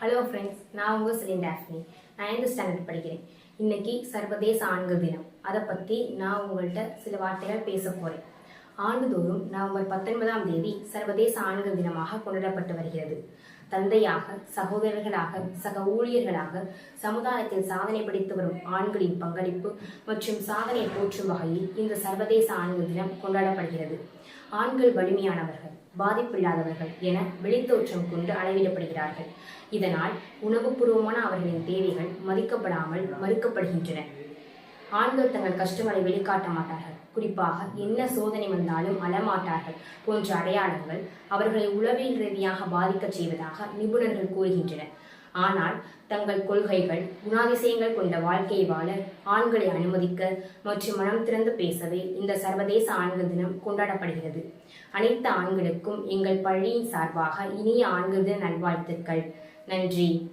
Hello friends நான் உங்கள் Cillian Daphne. Ninth standard படிக்கிறேன். இன்னைக்கு சர்வதேச ஆண்கள் தினம். அதை பற்றி நான் உங்கள்கிட்ட சில வார்த்தைகள் பேச போகிறேன் ஆண்டுதோறும் நவம்பர் பத்தொன்பதாம் தேதி சர்வதேச ஆண்கள் தினமாக கொண்டாடப்பட்டு வருகிறது. தந்தையாக சகோதரர்களாக சக ஊழியர்களாக சமுதாயத்தில் சாதனை படைத்து வரும் ஆண்களின் பங்களிப்பு மற்றும் சாதனை போற்றும் வகையில் இந்த சர்வதேச ஆண்கள் தினம் கொண்டாடப்படுகிறது. ஆண்கள் வலிமையானவர்கள் பாதிப்பில்லாதவர்கள் என வெளித்தோற்றம் கொண்டு அளவிடப்படுகிறார்கள். இதனால் உணவுபூர்வமான அவர்களின் தேவைகள் மதிக்கப்படாமல் மறுக்கப்படுகின்றன. ஆண்கள் தங்கள் கஷ்டங்களை வெளிக்காட்ட மாட்டார்கள். குறிப்பாக என்ன சோதனை வந்தாலும் அழமாட்டார்கள். போன்ற அடையாளங்கள் அவர்களை உளவியல் ரீதியாக பாதிக்கச் செய்வதாக நிபுணர்கள் கூறுகின்றனர். ஆனால் தங்கள் கொள்கைகள் குணாதிசயங்கள் கொண்ட வாழ்க்கையை வாழ ஆண்களை அனுமதிக்க மற்றும் மனம் திறந்து பேசவே இந்த சர்வதேச ஆண்கள் தினம் கொண்டாடப்படுகிறது. அனைத்து ஆண்களுக்கும் எங்கள் பள்ளியின் சார்பாக இனிய ஆண்கள் தின நல்வாழ்த்துக்கள். நன்றி.